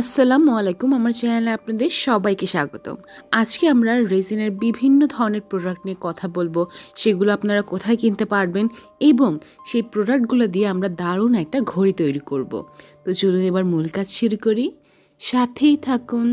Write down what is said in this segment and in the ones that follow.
আসসালামু আলাইকুম, আমার চ্যানেলে আপনাদের সবাইকে স্বাগতম। আজকে আমরা রেজিনের বিভিন্ন ধরনের প্রোডাক্ট নিয়ে কথা বলব। সেগুলো আপনারা কোথায় কিনতে পারবেন এবং সেই প্রোডাক্টগুলো দিয়ে আমরা দারুণ একটা ঘড়ি তৈরি করব। তো চলুন এবার মূল কাজ শুরু করি। সাথেই থাকুন।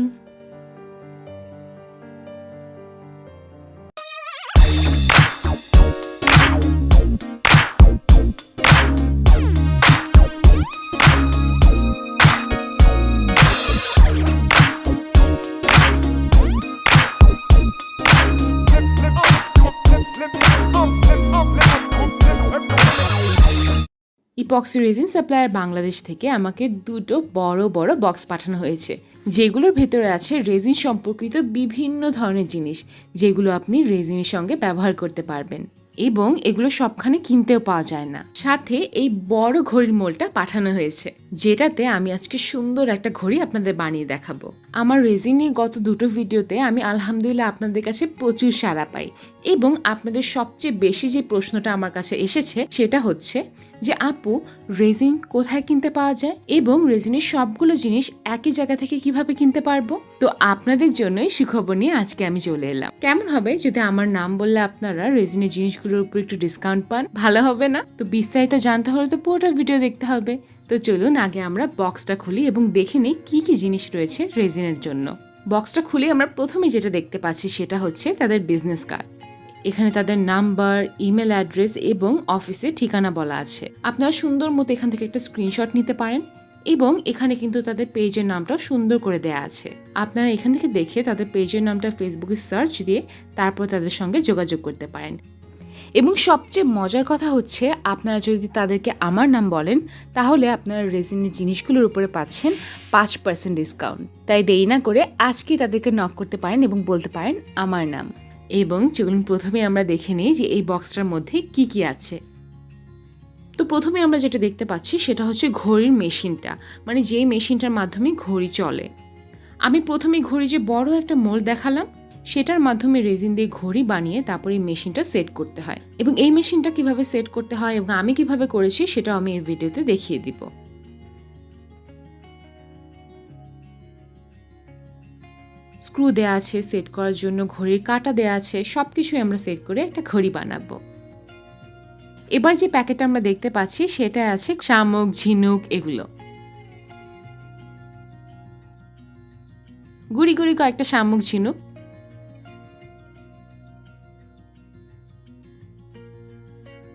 ইপক্সি রেজিন সাপ্লায়ার বাংলাদেশ থেকে আমাকে দুটো বড় বড় বক্স পাঠানো হয়েছে। যেগুলোর ভেতরে আছে রেজিন সম্পর্কিত বিভিন্ন ধরনের জিনিস, যেগুলো আপনি রেজিনের সঙ্গে ব্যবহার করতে পারবেন এবং এগুলো সবখানে কিনতেও পাওয়া যায় না। সাথে এই বড় ঘড়ির মোলটা পাঠানো হয়েছে, যেটাতে আমি আজকে সুন্দর একটা ঘড়ি আপনাদের বানিয়ে দেখাবো। আমার রেজিন নিয়ে গত দুটো ভিডিওতে আমি আলহামদুলিল্লাহ আপনাদের কাছে প্রচুর সাড়া পাই এবং আপনাদের সবচেয়ে বেশি যে প্রশ্নটা আমার কাছে এসেছে সেটা হচ্ছে যে, আপু রেজিন কোথায় কিনতে পাওয়া যায় এবং রেজিনের সবগুলো জিনিস একই জায়গা থেকে কীভাবে কিনতে পারব? তো আপনাদের জন্যই সুখবর নিয়ে আজকে আমি চলে এলাম। কেমন হবে যদি আমার নাম বললে আপনারা রেজিনের জিনিসগুলোর উপর একটু ডিসকাউন্ট পান? ভালো হবে না? তো বিস্তারিত জানতে হলে তো পুরোটা ভিডিও দেখতে হবে। তো চলুন আগে আমরা বক্সটা খুলি এবং দেখে নিই কী কী জিনিস রয়েছে রেজিনের জন্য। বক্সটা খুলে আমরা প্রথমে যেটা দেখতে পাচ্ছি সেটা হচ্ছে তাদের বিজনেস কার্ড এখানে তাদের নাম্বার ইমেল অ্যাড্রেস এবং অফিসের ঠিকানা বলা আছে। আপনারা সুন্দর মতো এখান থেকে একটা স্ক্রিনশট নিতে পারেন এবং এখানে কিন্তু তাদের পেজের নামটাও সুন্দর করে দেয়া আছে। আপনারা এখান থেকে দেখে তাদের পেজের নামটা ফেসবুকে সার্চ দিয়ে তারপর তাদের সঙ্গে যোগাযোগ করতে পারেন। এবং সবচেয়ে মজার কথা হচ্ছে, আপনারা যদি তাদেরকে আমার নাম বলেন, তাহলে আপনারা রেজিনের জিনিসগুলোর উপরে পাচ্ছেন পাঁচ পার্সেন্ট ডিসকাউন্ট তাই দেরি না করে আজকেই তাদেরকে নক করতে পারেন এবং বলতে পারেন আমার নাম। এবং চলুন প্রথমে আমরা দেখে নিই যে এই বক্সটার মধ্যে কি কি আছে। তো প্রথমে আমরা যেটা দেখতে পাচ্ছি, সেটা হচ্ছে ঘড়ির মেশিনটা। মানে যেই মেশিনটার মাধ্যমে ঘড়ি চলে। আমি প্রথমে ঘড়ি যে বড় একটা মোল দেখালাম সেটার মাধ্যমে রেজিন দিয়ে ঘড়ি বানিয়ে তারপরে এই মেশিনটা সেট করতে হয়। এবং এই মেশিনটা কীভাবে সেট করতে হয় এবং আমি কীভাবে করেছি সেটাও আমি এই ভিডিওতে দেখিয়ে দিব। স্ক্রু দেয়া আছে সেট করার জন্য ঘড়ির কাটা দেয়া আছে সব কিছুই আমরা সেট করে একটা ঘড়ি বানাবো। এবার যে প্যাকেট আমরা দেখতে পাচ্ছি সেটা আছে শামুক, ঝিনুক এগুলো। গুড়ি গুড়ি কয়েকটা শামুক, ঝিনুক।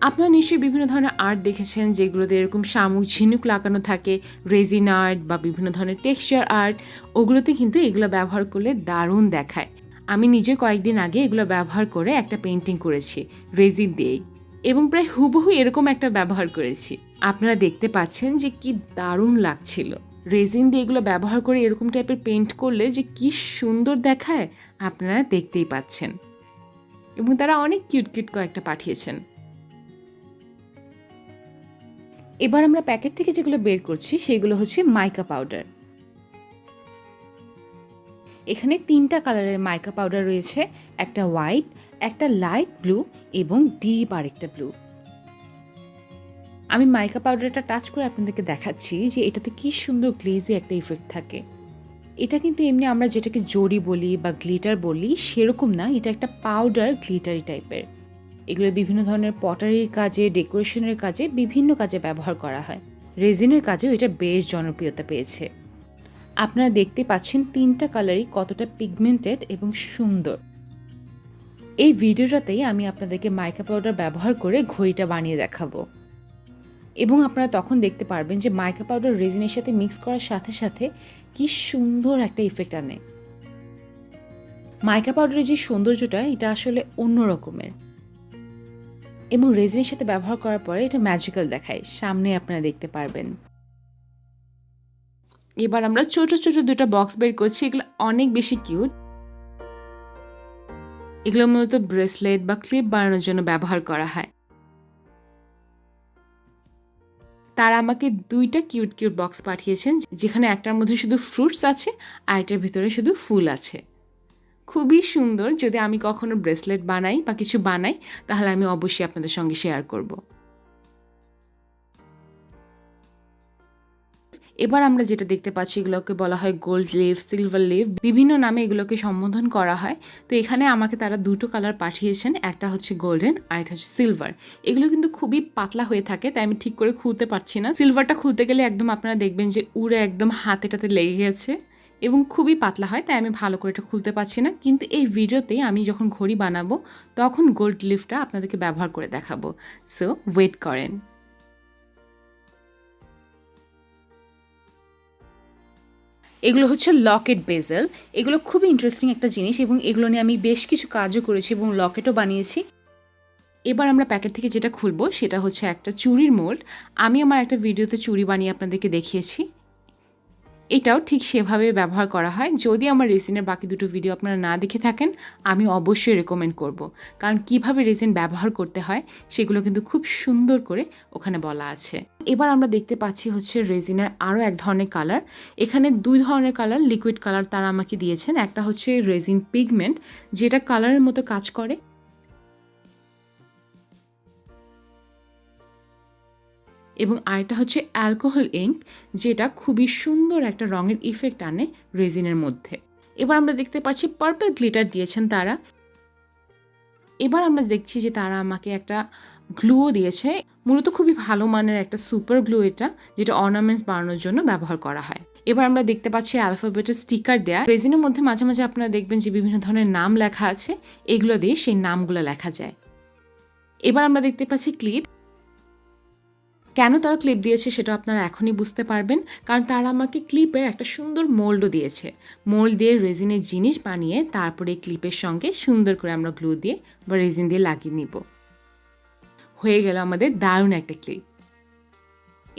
আপনারা নিশ্চয়ই বিভিন্ন ধরনের আর্ট দেখেছেন যেগুলোতে এরকম শামুক ঝিনুক লাগানো থাকে রেজিন আর্ট বা বিভিন্ন ধরনের টেক্সচার আর্ট ওগুলোতে কিন্তু এগুলো ব্যবহার করলে দারুণ দেখায়। আমি নিজে কয়েকদিন আগে এগুলো ব্যবহার করে একটা পেন্টিং করেছি রেজিন দিয়েই। এবং প্রায় হুবহু এরকম একটা ব্যবহার করেছি। আপনারা দেখতে পাচ্ছেন যে কি দারুণ লাগছিল। রেজিন দিয়ে এগুলো ব্যবহার করে এরকম টাইপের পেন্ট করলে যে কি সুন্দর দেখায়, আপনারা দেখতেই পাচ্ছেন। এবং তারা অনেক কিউট কিউট কয়েকটা পাঠিয়েছেন। এবার আমরা প্যাকেট থেকে যেগুলো বের করছি, সেগুলো হচ্ছে মাইকা পাউডার। এখানে তিনটা কালারের মাইকা পাউডার রয়েছে, একটা হোয়াইট, একটা লাইট ব্লু এবং ডিপ আরেকটা ব্লু। আমি মাইকা পাউডারটা টাচ করে আপনাদেরকে দেখাচ্ছি যে এটাতে কি সুন্দর গ্লেজি একটা ইফেক্ট থাকে। এটা কিন্তু এমনি আমরা যেটাকে জড়ি বলি বা গ্লিটার বলি, সেরকম না, এটা একটা পাউডার, গ্লিটারি টাইপের। এগুলো বিভিন্ন ধরনের পটারির কাজে ডেকোরেশনের কাজে বিভিন্ন কাজে ব্যবহার করা হয়। রেজিনের কাজেও এটা বেশ জনপ্রিয়তা পেয়েছে। আপনারা দেখতে পাচ্ছেন তিনটা কালারই কতটা পিগমেন্টেড এবং সুন্দর। এই ভিডিওটাতেই আমি আপনাদেরকে মাইকা পাউডার ব্যবহার করে ঘড়িটা বানিয়ে দেখাবো। এবং আপনারা তখন দেখতে পারবেন যে মাইকা পাউডার রেজিনের সাথে মিক্স করার সাথে সাথে কি সুন্দর একটা ইফেক্ট আনে। মাইকা পাউডারের যে সৌন্দর্যটা, এটা আসলে অন্য রকমের এবং রেজিনের সাথে ব্যবহার করার পরে এটা ম্যাজিক্যাল দেখায়। সামনে আপনারা দেখতে পারবেন। এবার আমরা ছোট ছোট দুটো বক্স বের করছি। এগুলো অনেক বেশি কিউট এগুলো মূলত ব্রেসলেট বা ক্লিপ বানানোর জন্য ব্যবহার করা হয়। তারা আমাকে দুইটা কিউট কিউট বক্স পাঠিয়েছেন। যেখানে একটার মধ্যে শুধু ফ্রুটস আছে, আর এটার ভিতরে শুধু ফুল আছে। খুবই সুন্দর। যদি আমি কখনো ব্রেসলেট বানাই বা কিছু বানাই, তাহলে আমি অবশ্যই আপনাদের সঙ্গে শেয়ার করব। এবার আমরা যেটা দেখতে পাচ্ছি, এগুলোকে বলা হয় গোল্ড লিফ সিলভার লিফ বিভিন্ন নামে এগুলোকে সম্বোধন করা হয়। তো এখানে আমাকে তারা দুটো কালার পাঠিয়েছেন। একটা হচ্ছে গোল্ডেন আর একটা হচ্ছে সিলভার। এগুলো কিন্তু খুবই পাতলা হয়ে থাকে, তাই আমি ঠিক করে খুলতে পারছি না। সিলভারটা খুলতে গেলে একদম আপনারা দেখবেন যে উড়ে একদম হাতেটাতে লেগে গেছে। এবং খুবই পাতলা হয়, তাই আমি ভালো করে এটা খুলতে পারছি না। কিন্তু এই ভিডিওতে আমি যখন ঘড়ি বানাবো, তখন গোল্ড লিফটা আপনাদেরকে ব্যবহার করে দেখাবো। সো ওয়েট করেন। এগুলো হচ্ছে লকেট বেজেল। এগুলো খুবই ইন্টারেস্টিং একটা জিনিস এবং এগুলো নিয়ে আমি বেশ কিছু কাজও করেছি এবং লকেটও বানিয়েছি। এবার আমরা প্যাকেট থেকে যেটা খুলবো, সেটা হচ্ছে একটা চুরির মোল্ড। আমি আমার একটা ভিডিওতে চুরি বানিয়ে আপনাদেরকে দেখিয়েছি। এটাও ঠিক সেভাবে ব্যবহার করা হয়। যদি আমার রেসিনের বাকি দুটো ভিডিও আপনারা না দেখে থাকেন, আমি অবশ্যই রেকমেন্ড করব। কারণ কীভাবে রেসিন ব্যবহার করতে হয়, সেগুলো কিন্তু খুব সুন্দর করে ওখানে বলা আছে। এবার আমরা দেখতে পাচ্ছি হচ্ছে রেজিনের আরও এক ধরনের কালার এখানে দুই ধরনের কালার লিকুইড কালার তারা আমাকে দিয়েছেন। একটা হচ্ছে রেজিন পিগমেন্ট যেটা কালারের মতো কাজ করে এবং আরেকটা হচ্ছে অ্যালকোহল ইঙ্ক, যেটা খুবই সুন্দর একটা রঙের ইফেক্ট আনে রেজিনের মধ্যে। এবার আমরা দেখতে পাচ্ছি পার্পল গ্লিটার দিয়েছেন তারা। এবার আমরা দেখছি যে তারা আমাকে একটা গ্লুও দিয়েছে। মূলত খুবই ভালো মানের একটা সুপার গ্লু এটা, যেটা অর্নামেন্টস বানানোর জন্য ব্যবহার করা হয়। এবার আমরা দেখতে পাচ্ছি অ্যালফাবেটের স্টিকার দেয়া। রেজিনের মধ্যে মাঝে মাঝে আপনারা দেখবেন যে বিভিন্ন ধরনের নাম লেখা আছে। এগুলো দিয়ে সেই নামগুলো লেখা যায়। এবার আমরা দেখতে পাচ্ছি ক্লিপ কেন তারা ক্লিপ দিয়েছে সেটা আপনারা এখনই বুঝতে পারবেন, কারণ তারা আমাকে ক্লিপের একটা সুন্দর মোল্ডও দিয়েছে। মোল্ড দিয়ে রেজিনের জিনিস বানিয়ে তারপরে ক্লিপের সঙ্গে সুন্দর করে আমরা গ্লু দিয়ে বা রেজিন দিয়ে লাগিয়ে নিব। হয়ে গেল আমাদের দারুণ একটা ক্লিপ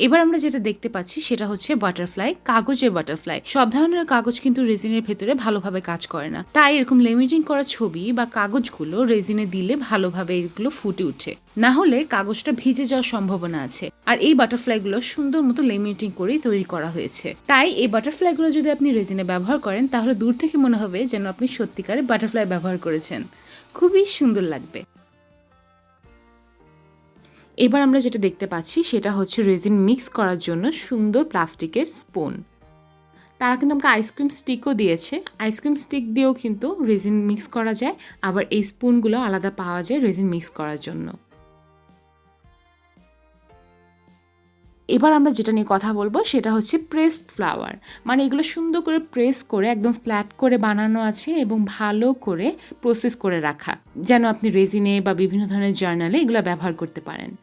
এবার আমরা যেটা দেখতে পাচ্ছি সেটা হচ্ছে বাটারফ্লাই কাগজের বাটারফ্লাই সব ধরনের কাগজ কিন্তু রেজিনের ভেতরে ভালোভাবে কাজ করে না। তাই এরকম লেমিটিং করা ছবি বা কাগজগুলো রেজিনে দিলে ভালোভাবে এগুলো ফুটে উঠে। না হলে কাগজটা ভিজে যাওয়ার সম্ভাবনা আছে। আর এই বাটারফ্লাইগুলো সুন্দর মতো লেমিটিং করেই তৈরি করা হয়েছে। তাই এই বাটারফ্লাইগুলো যদি আপনি রেজিনে ব্যবহার করেন, তাহলে দূর থেকে মনে হবে যেন আপনি সত্যিকারে বাটারফ্লাই ব্যবহার করেছেন। খুবই সুন্দর লাগবে। এবার আমরা যেটা দেখতে পাচ্ছি, সেটা হচ্ছে রেজিন মিক্স করার জন্য সুন্দর প্লাস্টিকের স্পুন তারা কিন্তু আমাকে আইসক্রিম স্টিকও দিয়েছে। আইসক্রিম স্টিক দিয়েও কিন্তু রেজিন মিক্স করা যায়, আবার এই স্পুনগুলো আলাদা পাওয়া যায় রেজিন মিক্স করার জন্য। এবার আমরা যেটা নিয়ে কথা বলব সেটা হচ্ছে প্রেসড ফ্লাওয়ার মানে এগুলো সুন্দর করে প্রেস করে একদম ফ্ল্যাট করে বানানো আছে এবং ভালো করে প্রসেস করে রাখা। যেন আপনি রেজিনে বা বিভিন্ন ধরনের জার্নালে এগুলো ব্যবহার করতে পারেন।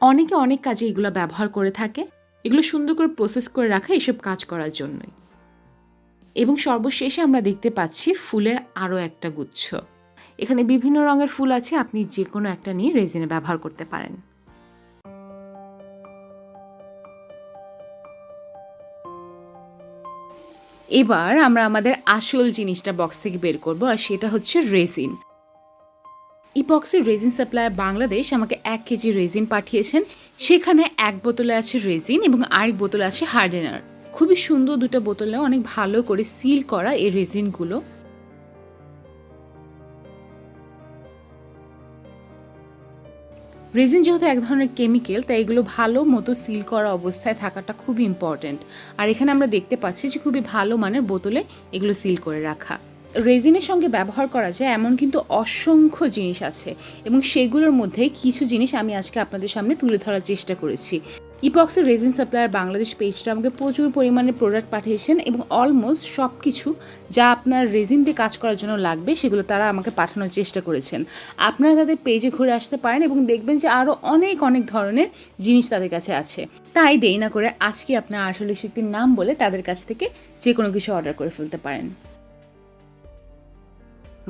অনেকে অনেক কাজে এগুলো ব্যবহার করে থাকে। এগুলো সুন্দর করে প্রসেস করে রাখা এসব কাজ করার জন্যই। এবং সর্বশেষে আমরা দেখতে পাচ্ছি ফুলের আরও একটা গুচ্ছ। এখানে বিভিন্ন রঙের ফুল আছে, আপনি যে কোনো একটা নিয়ে রেজিনে ব্যবহার করতে পারেন। এবার আমরা আমাদের আসল জিনিসটা বক্স থেকে বের করব, আর সেটা হচ্ছে রেজিন ইপক্সের রেজিন সাপ্লায়ার বাংলাদেশ আমাকে এক কেজি রেজিন পাঠিয়েছেন। সেখানে এক বোতলে আছে রেজিন এবং আরেক বোতলে আছে হার্ডেনার খুবই সুন্দর দুটো বোতলে অনেক ভালো করে সিল করা এই রেজিনগুলো রেজিন যেহেতু এক ধরনের কেমিক্যাল তাই এগুলো ভালো মতো সিল করা অবস্থায় থাকাটা খুবই ইম্পর্ট্যান্ট আর এখানে আমরা দেখতে পাচ্ছি যে খুবই ভালো মানের বোতলে এগুলো সিল করে রাখা। রেজিনের সঙ্গে ব্যবহার করা যায় এমন কিন্তু অসংখ্য জিনিস আছে এবং সেগুলোর মধ্যে কিছু জিনিস আমি আজকে আপনাদের সামনে তুলে ধরার চেষ্টা করেছি। ইপক্সের রেজিন সাপ্লায়ার বাংলাদেশ পেজটা আমাকে প্রচুর পরিমাণে প্রোডাক্ট পাঠিয়েছেন এবং অলমোস্ট সব কিছু যা আপনার রেজিন দিয়ে কাজ করার জন্য লাগবে সেগুলো তারা আমাকে পাঠানোর চেষ্টা করেছেন। আপনারা তাদের পেজে ঘুরে আসতে পারেন এবং দেখবেন যে আরও অনেক অনেক ধরনের জিনিস তাদের কাছে আছে। তাই দেরি না করে আজকে আপনার আঠেরো শক্তির নাম বলে তাদের কাছ থেকে যে কোনো কিছু অর্ডার করে ফেলতে পারেন।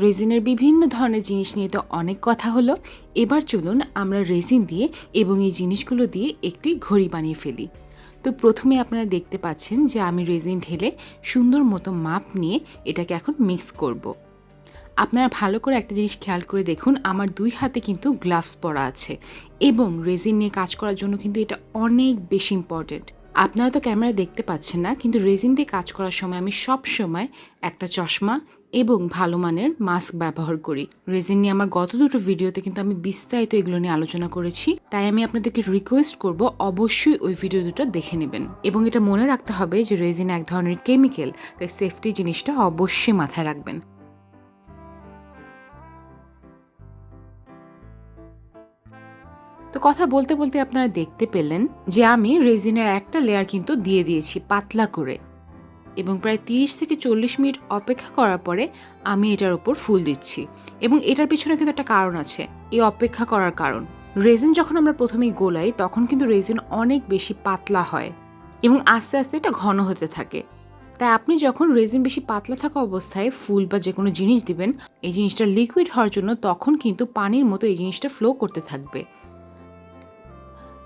রেজিনের বিভিন্ন ধরনের জিনিস নিয়ে তো অনেক কথা হলো। এবার চলুন আমরা রেজিন দিয়ে এবং এই জিনিসগুলো দিয়ে একটি ঘড়ি বানিয়ে ফেলি। তো প্রথমে আপনারা দেখতে পাচ্ছেন যে আমি রেজিন ঢেলে সুন্দর মতো মাপ নিয়ে এটাকে এখন মিক্স করব। আপনারা ভালো করে একটা জিনিস খেয়াল করে দেখুন, আমার দুই হাতে কিন্তু গ্লাভস পরা আছে এবং রেজিন নিয়ে কাজ করার জন্য কিন্তু এটা অনেক বেশি ইম্পর্টেন্ট। আপনারা তো ক্যামেরা দেখতে পাচ্ছেন না, কিন্তু রেজিন দিয়ে কাজ করার সময় আমি সব সময় একটা চশমা এবং ভালো মানের মাস্ক ব্যবহার করি। রেজিন নিয়ে আমার গত দুটো ভিডিওতে কিন্তু আমি বিস্তারিত এগুলো নিয়ে আলোচনা করেছি। তাই আমি আপনাদেরকে রিকোয়েস্ট করব অবশ্যই ওই ভিডিও দুটো দেখে নেবেন। এবং এটা মনে রাখতে হবে যে রেজিন এক ধরনের কেমিক্যাল তাই সেফটি জিনিসটা অবশ্যই মাথায় রাখবেন। তো কথা বলতে বলতে আপনারা দেখতে পেলেন যে আমি রেজিনের একটা লেয়ার কিন্তু দিয়ে দিয়েছি, পাতলা করে। এবং প্রায় তিরিশ থেকে চল্লিশ মিনিট অপেক্ষা করার পরে আমি এটার উপর ফুল দিচ্ছি। এবং এটার পিছনে কিন্তু একটা কারণ আছে, এই অপেক্ষা করার কারণ। রেজিন যখন আমরা প্রথমেই গোলাই, তখন কিন্তু রেজিন অনেক বেশি পাতলা হয় এবং আস্তে আস্তে এটা ঘন হতে থাকে। তাই আপনি যখন রেজিন বেশি পাতলা থাকা অবস্থায় ফুল বা যে কোনো জিনিস দিবেন, এই জিনিসটা লিকুইড হওয়ার জন্য তখন কিন্তু পানির মতো এই জিনিসটা ফ্লো করতে থাকবে।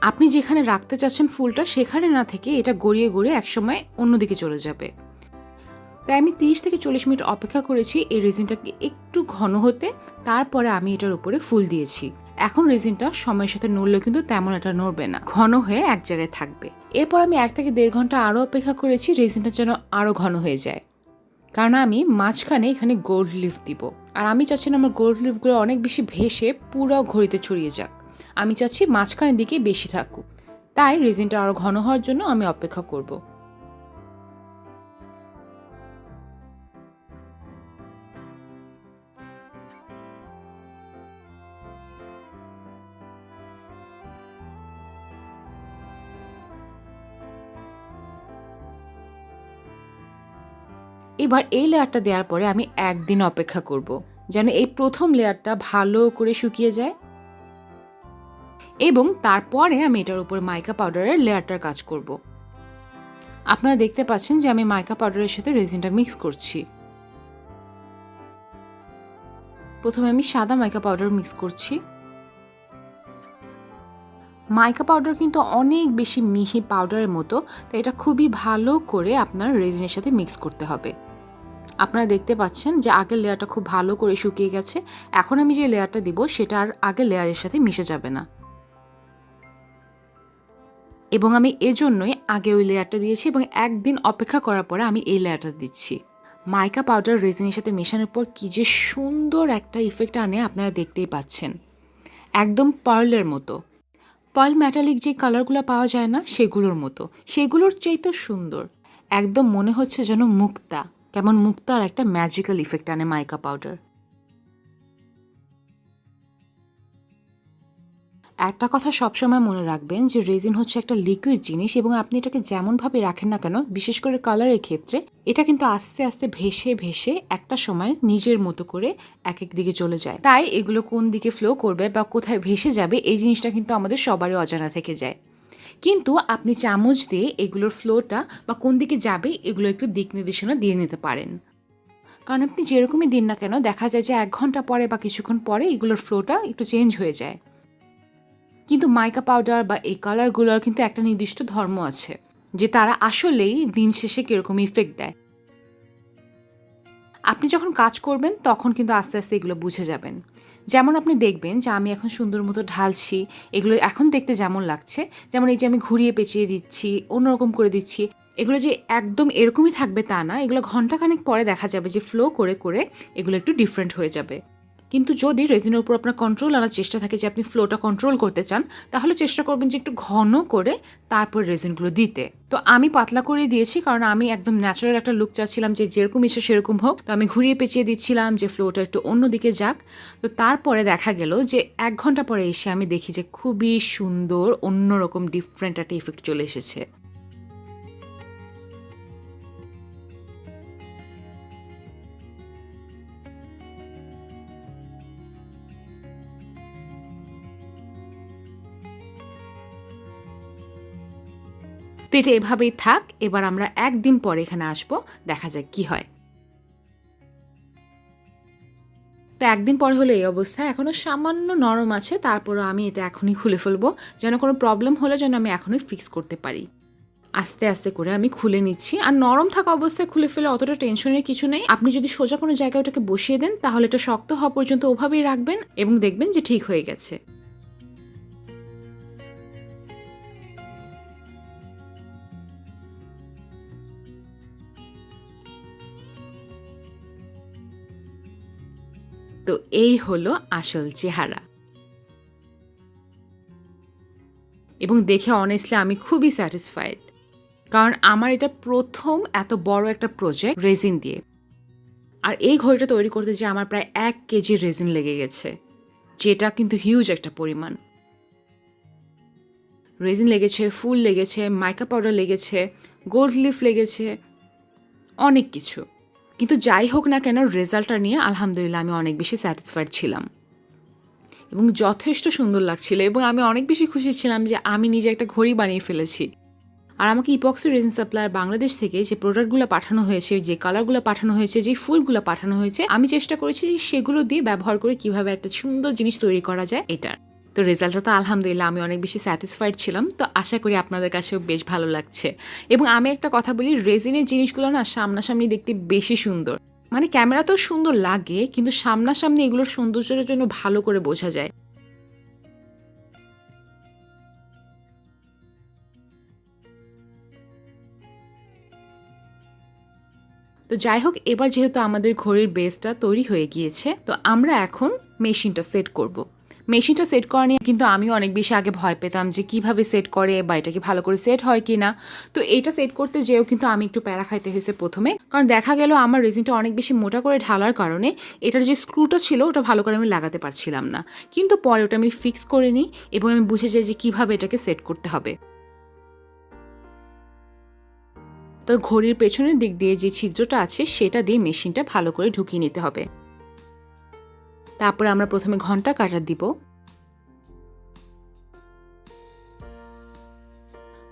আপনি যেখানে রাখতে চাচ্ছেন ফুলটা, সেখানে না থেকে এটা গড়িয়ে গড়িয়ে একসময় অন্যদিকে চলে যাবে। তাই আমি তিরিশ থেকে চল্লিশ মিনিট অপেক্ষা করেছি এই রেজিনটাকে একটু ঘন হতে। তারপরে আমি এটার উপরে ফুল দিয়েছি। এখন রেজিনটা সময়ের সাথে নড়লেও কিন্তু তেমন এটা নড়বে না। ঘন হয়ে এক জায়গায় থাকবে। এরপর আমি এক থেকে দেড় ঘণ্টা আরও অপেক্ষা করেছি রেজিনটা যেন আরও ঘন হয়ে যায়। কারণ আমি মাঝখানে এখানে গোল্ড লিফ দিব। আর আমি চাচ্ছি না আমার গোল্ড লিফগুলো অনেক বেশি ভেসে পুরো ঘড়িতে ছড়িয়ে যাক। আমি চাচ্ছি মাঝখানের দিকে বেশি থাকুক। তাই রেজিনটা আরও ঘন হওয়ার জন্য আমি অপেক্ষা করব। এবার এই লেয়ারটা দেওয়ার পরে আমি একদিন অপেক্ষা করব, যেন এই প্রথম লেয়ারটা ভালো করে শুকিয়ে যায়। এবং তারপরে আমি এটার উপর মাইকা পাউডারের লেয়ারটার কাজ করব। আপনারা দেখতে পাচ্ছেন যে আমি মাইকা পাউডারের সাথে রেজিনটা মিক্স করছি। প্রথমে আমি সাদা মাইকা পাউডার মিক্স করছি। মাইকা পাউডার কিন্তু অনেক বেশি মিহি পাউডারের মতো, তাই এটা খুবই ভালো করে আপনার রেজিনের সাথে মিক্স করতে হবে। আপনারা দেখতে পাচ্ছেন যে আগের লেয়ারটা খুব ভালো করে শুকিয়ে গেছে, এখন আমি যে লেয়ারটা দিব সেটা আর আগের লেয়ারের সাথে মিশে যাবে না। এবং আমি এজন্যই আগে ওই লেয়ারটা দিয়েছি এবং একদিন অপেক্ষা করার পরে আমি এই লেয়ারটা দিচ্ছি। মাইকা পাউডার রেজিনের সাথে মেশানোর পর কী যে সুন্দর একটা ইফেক্ট আনে আপনারা দেখতেই পাচ্ছেন। একদম পার্লের মতো। পার্ল ম্যাটালিক যে কালারগুলো পাওয়া যায় না, সেগুলোর মতো। সেগুলোর চাইতেও সুন্দর। একদম মনে হচ্ছে যেন মুক্তা। কেমন মুক্তার একটা ম্যাজিক্যাল ইফেক্ট আনে মাইকা পাউডার। একটা কথা সবসময় মনে রাখবেন যে রেজিন হচ্ছে একটা লিকুইড জিনিস এবং আপনি এটাকে যেমনভাবে রাখেন না কেন, বিশেষ করে কালারের ক্ষেত্রে, এটা কিন্তু আস্তে আস্তে ভেসে ভেসে একটা সময় নিজের মতো করে এক এক দিকে চলে যায়। তাই এগুলো কোন দিকে ফ্লো করবে বা কোথায় ভেসে যাবে, এই জিনিসটা কিন্তু আমাদের সবারই অজানা থেকে যায়। কিন্তু আপনি চামচ দিয়ে এগুলোর ফ্লোটা বা কোন দিকে যাবে, এগুলো একটু দিক নির্দেশনা দিয়ে নিতে পারেন। কারণ আপনি যেরকমই দিন না কেন, দেখা যায় যে এক ঘণ্টা পরে বা কিছুক্ষণ পরে এগুলোর ফ্লোটা একটু চেঞ্জ হয়ে যায়। কিন্তু মাইকা পাউডার বা এই কালারগুলোর কিন্তু একটা নির্দিষ্ট ধর্ম আছে, যে তারা আসলেই দিন শেষে কীরকম ইফেক্ট দেয়। আপনি যখন কাজ করবেন, তখন কিন্তু আস্তে আস্তে এগুলো বুঝে যাবেন। যেমন আপনি দেখবেন যে আমি এখন সুন্দর মতো ঢালছি, এগুলো এখন দেখতে যেমন লাগছে, যেমন এই যে আমি ঘুরিয়ে পেঁচিয়ে দিচ্ছি, অন্যরকম করে দিচ্ছি, এগুলো যে একদম এরকমই থাকবে তা না, এগুলো ঘন্টাখানেক পরে দেখা যাবে যে ফ্লো করে করে এগুলো একটু ডিফারেন্ট হয়ে যাবে। কিন্তু যদি রেজিনের উপর আপনার কন্ট্রোল আনার চেষ্টা থাকে যে আপনি ফ্লোটা কন্ট্রোল করতে চান, তাহলে চেষ্টা করবেন যে একটু ঘন করে তারপর রেজিনগুলো দিতে। তো আমি পাতলা করে দিয়েছি, কারণ আমি একদম ন্যাচারাল একটা লুক চাচ্ছিলাম যে যেরকম ইচ্ছে সেরকম হোক। তো আমি ঘুরিয়ে পেঁচিয়ে দিচ্ছিলাম যে ফ্লোটা একটু অন্যদিকে যাক। তো তারপরে দেখা গেল যে এক ঘণ্টা পরে এসে আমি দেখি যে খুবই সুন্দর অন্যরকম ডিফারেন্ট একটা ইফেক্ট চলে এসেছে। তো এটা এভাবেই থাক, এবার আমরা একদিন পরে এখানে আসব, দেখা যাক কি হয়। তো একদিন পরে হলো এই অবস্থা এখনও সামান্য নরম আছে, তারপরও আমি এটা এখনই খুলে ফেলব, যেন কোনো প্রবলেম হলে যেন আমি এখনই ফিক্স করতে পারি। আস্তে আস্তে করে আমি খুলে নিচ্ছি, আর নরম থাকা অবস্থায় খুলে ফেলে অতটা টেনশনের কিছু নেই। আপনি যদি সোজা কোনো জায়গায় ওটাকে বসিয়ে দেন, তাহলে এটা শক্ত হওয়া পর্যন্ত ওভাবেই রাখবেন এবং দেখবেন যে ঠিক হয়ে গেছে। তো এই হলো আসল চেহারা। এবং দেখে অনেস্টলি আমি খুবই স্যাটিসফাইড কারণ আমার এটা প্রথম এত বড় একটা প্রজেক্ট রেজিন দিয়ে। আর এই ঘড়িটা তৈরি করতে যে আমার প্রায় এক কেজি রেজিন লেগে গেছে, যেটা কিন্তু হিউজ একটা পরিমাণ। রেজিন লেগেছে, ফুল লেগেছে মাইকা পাউডার লেগেছে গোল্ড লিফ লেগেছে, অনেক কিছু। কিন্তু যাই হোক না কেন, রেজাল্টটা নিয়ে আলহামদুলিল্লাহ আমি অনেক বেশি স্যাটিসফাইড ছিলাম। এবং যথেষ্ট সুন্দর লাগছিল এবং আমি অনেক বেশি খুশি ছিলাম যে আমি নিজে একটা ঘড়ি বানিয়ে ফেলেছি। আর আমাকে ইপক্সি রেজিন সাপ্লায়ার বাংলাদেশ থেকে যে প্রোডাক্টগুলো পাঠানো হয়েছে, যে কালারগুলো পাঠানো হয়েছে, যে ফুলগুলো পাঠানো হয়েছে, আমি চেষ্টা করেছি যে সেগুলো দিয়ে ব্যবহার করে কীভাবে একটা সুন্দর জিনিস তৈরি করা যায় এটার তো রেজাল্টটা তো আলহামদুলিল্লাহ আমি অনেক বেশি স্যাটিসফাইড ছিলাম। তো আশা করি আপনাদের কাছেও বেশ ভালো লাগছে। এবং আমি একটা কথা বলি রেজিনের জিনিসগুলো না সামনাসামনি দেখতে বেশি সুন্দর। মানে ক্যামেরা তো সুন্দর লাগে, কিন্তু সামনাসামনি এগুলোর সৌন্দর্যের জন্য ভালো করে বোঝা যায়। তো যাই হোক, এবার যেহেতু আমাদের ঘড়ির বেসটা তৈরি হয়ে গিয়েছে, তো আমরা এখন মেশিনটা সেট করব। মেশিনটা সেট করা নিয়ে কিন্তু আমিও অনেক বেশি আগে ভয় পেতাম যে কীভাবে সেট করে বা এটা কি ভালো করে সেট হয় কি না তো এইটা সেট করতে যেও কিন্তু আমি একটু প্যারা খাইতে হয়েছে প্রথমে। কারণ দেখা গেল আমার রেজিনটা অনেক বেশি মোটা করে ঢালার কারণে এটার যে স্ক্রুটা ছিল ওটা ভালো করে আমি লাগাতে পারছিলাম না। কিন্তু পরে ওটা আমি ফিক্স করে নিই এবং আমি বুঝে যাই যে কীভাবে এটাকে সেট করতে হবে। তো ঘড়ির পেছনের দিক দিয়ে যে ছিদ্রটা আছে সেটা দিয়ে মেশিনটা ভালো করে ঢুকিয়ে নিতে হবে। তারপরে আমরা প্রথমে ঘণ্টা কাটা দিব।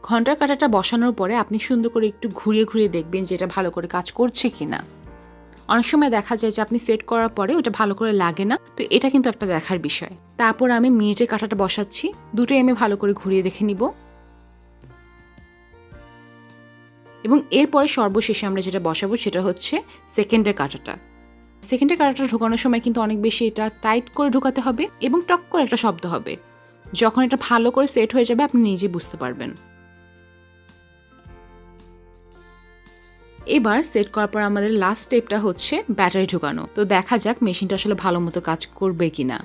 ঘণ্টার কাটাটা বসানোর পরে আপনি সুন্দর করে একটু ঘুরিয়ে ঘুরিয়ে দেখবেন যে এটা ভালো করে কাজ করছে কি না অনেক সময় দেখা যায় যে আপনি সেট করার পরে ওটা ভালো করে লাগে না, তো এটা কিন্তু একটা দেখার বিষয়। তারপর আমি মিনিটে কাটাটা বসাচ্ছি, দুটোই আমি ভালো করে ঘুরিয়ে দেখে নিব। এবং এরপরে সর্বশেষে আমরা যেটা বসাবো সেটা হচ্ছে সেকেন্ডের কাটাটা। সেকেন্ডের কাটাটা ঢোকানোর সময় কিন্তু অনেক বেশি এটা টাইট করে ঢোকাতে হবে এবং টক করে একটা শব্দ হবে। যখন এটা ভালো করে সেট হয়ে যাবে, আপনি নিজে বুঝতে পারবেন। এবার সেট করার পর আমাদের লাস্ট স্টেপটা হচ্ছে ব্যাটারি ঢোকানো। তো দেখা যাক মেশিনটা আসলে ভালো মতো কাজ করবে কিনা।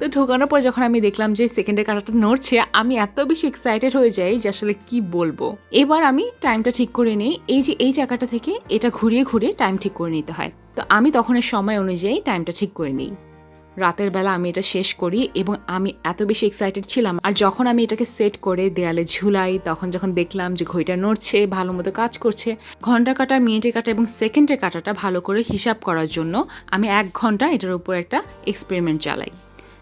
তো ঢোকানোর পর যখন আমি দেখলাম যে সেকেন্ডের কাটাটা নড়ছে, আমি এত বেশি এক্সাইটেড হয়ে যাই যে আসলে কি বলব। এবার আমি টাইমটা ঠিক করে নিই। এই যে এই জায়গাটা থেকে এটা ঘুরিয়ে ঘুরিয়ে টাইম ঠিক করে নিতে হয়। তো আমি তখনের সময় অনুযায়ী টাইমটা ঠিক করে নিই। রাতের বেলা আমি এটা শেষ করি এবং আমি এত বেশি এক্সাইটেড ছিলাম। আর যখন আমি এটাকে সেট করে দেয়ালে ঝুলাই, তখন যখন দেখলাম যে ঘড়িটা নড়ছে, ভালো মতো কাজ করছে, ঘণ্টা কাটা, মিনিটে কাটা এবং সেকেন্ডের কাটাটা ভালো করে হিসাব করার জন্য আমি এক ঘণ্টা এটার উপর একটা এক্সপেরিমেন্ট চালাই।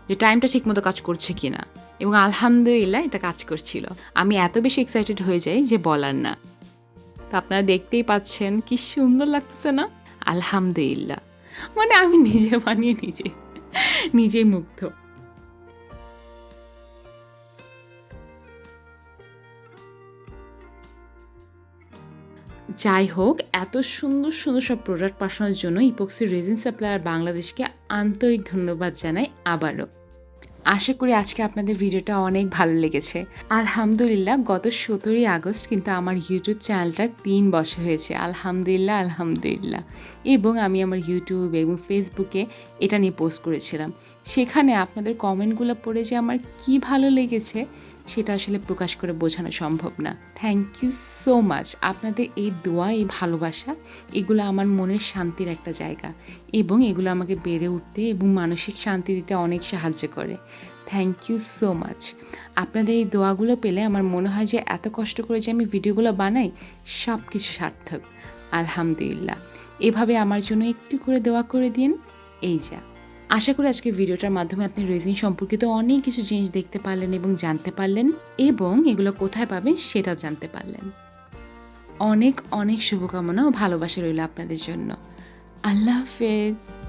যে টাইমটা ঠিকমতো কাজ করছে কি না এবং আলহামদুলিল্লাহ এটা কাজ করছিল। আমি এত বেশি এক্সাইটেড হয়ে যাই যে বলার না। তো আপনারা দেখতেই পাচ্ছেন কি সুন্দর লাগতেছে না? আলহামদুলিল্লাহ। মানে আমি নিজে বানিয়ে নিজে নিজেই মুগ্ধ। যাই হোক এত সুন্দর সুন্দর সব প্রোডাক্ট পাঠানোর জন্য ইপক্সি রেজিন সাপ্লায়ার বাংলাদেশকে আন্তরিক ধন্যবাদ জানাই আবারও। আশা করি আজকে আপনাদের ভিডিওটা অনেক ভালো লেগেছে। আলহামদুলিল্লাহ, গত সতেরোই আগস্ট কিন্তু আমার ইউটিউব চ্যানেলটা তিন বছর হয়েছে। আলহামদুলিল্লাহ আলহামদুলিল্লাহ। এবং আমি আমার ইউটিউব এবং ফেসবুকে এটা নিয়ে পোস্ট করেছিলাম। সেখানে আপনাদের কমেন্টগুলো পড়ে যে আমার কি ভালো লেগেছে সেটা আসলে প্রকাশ করে বোঝানো সম্ভব না। থ্যাংক ইউ সো মাচ আপনাদের এই দোয়া, এই ভালোবাসা, এগুলো আমার মনের শান্তির একটা জায়গা এবং এগুলো আমাকে বেড়ে উঠতে এবং মানসিক শান্তি দিতে অনেক সাহায্য করে। থ্যাংক ইউ সো মাচ আপনাদের এই দোয়াগুলো পেলে আমার মনে হয় যে এত কষ্ট করে যে আমি ভিডিওগুলো বানাই সব কিছু সার্থক। আলহামদুলিল্লাহ। এভাবে আমার জন্য একটু করে দোয়া করে দিন। এই যা। আশা করি আজকে ভিডিওটার মাধ্যমে আপনি রেজিন সম্পর্কিত অনেক কিছু জিনিস দেখতে পারলেন এবং জানতে পারলেন এবং এগুলো কোথায় পাবেন সেটাও জানতে পারলেন। অনেক অনেক শুভকামনা ও ভালোবাসা রইল আপনাদের জন্য। আল্লাহ হাফেজ।